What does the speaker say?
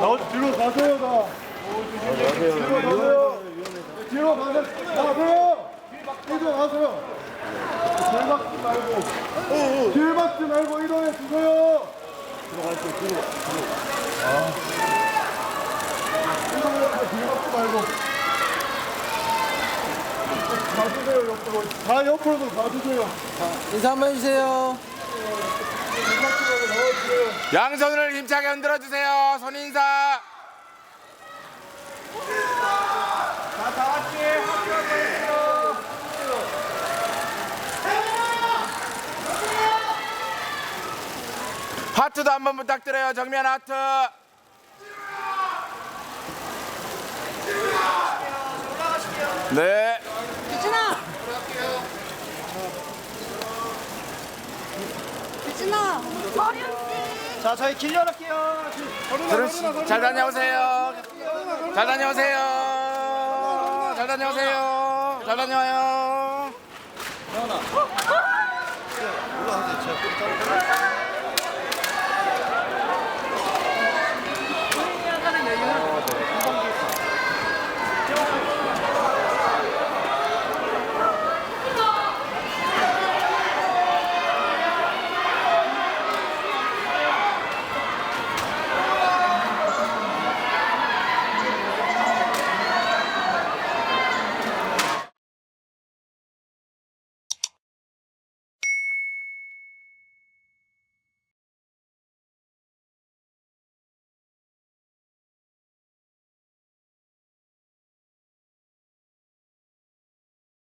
가세요, 다. 뒤로 가세요. 뒤로 가세요. 가세요. 뒤로 가세요. 길 막지 말고. 길 막지 말고 이동해 주세요. 들어가세요, 뒤로. 아. 길 막지 말고. 가주세요, 옆으로. 다 옆으로 가주세요. 인사 한번 해주세요. 길 막지 말고 나와주세요. 양손을 힘차게 흔들어 주세요. 손 인사. 하트도 한번 부탁드려요. 정면 하트. 네. 유진아! 유진아! 어렵지! 자, 저희 길 열을게요. 잘 다녀오세요. 잘 다녀오세요. 잘 다녀오세요. 잘 다녀와요. 올라가세요. 제가 꼭 따로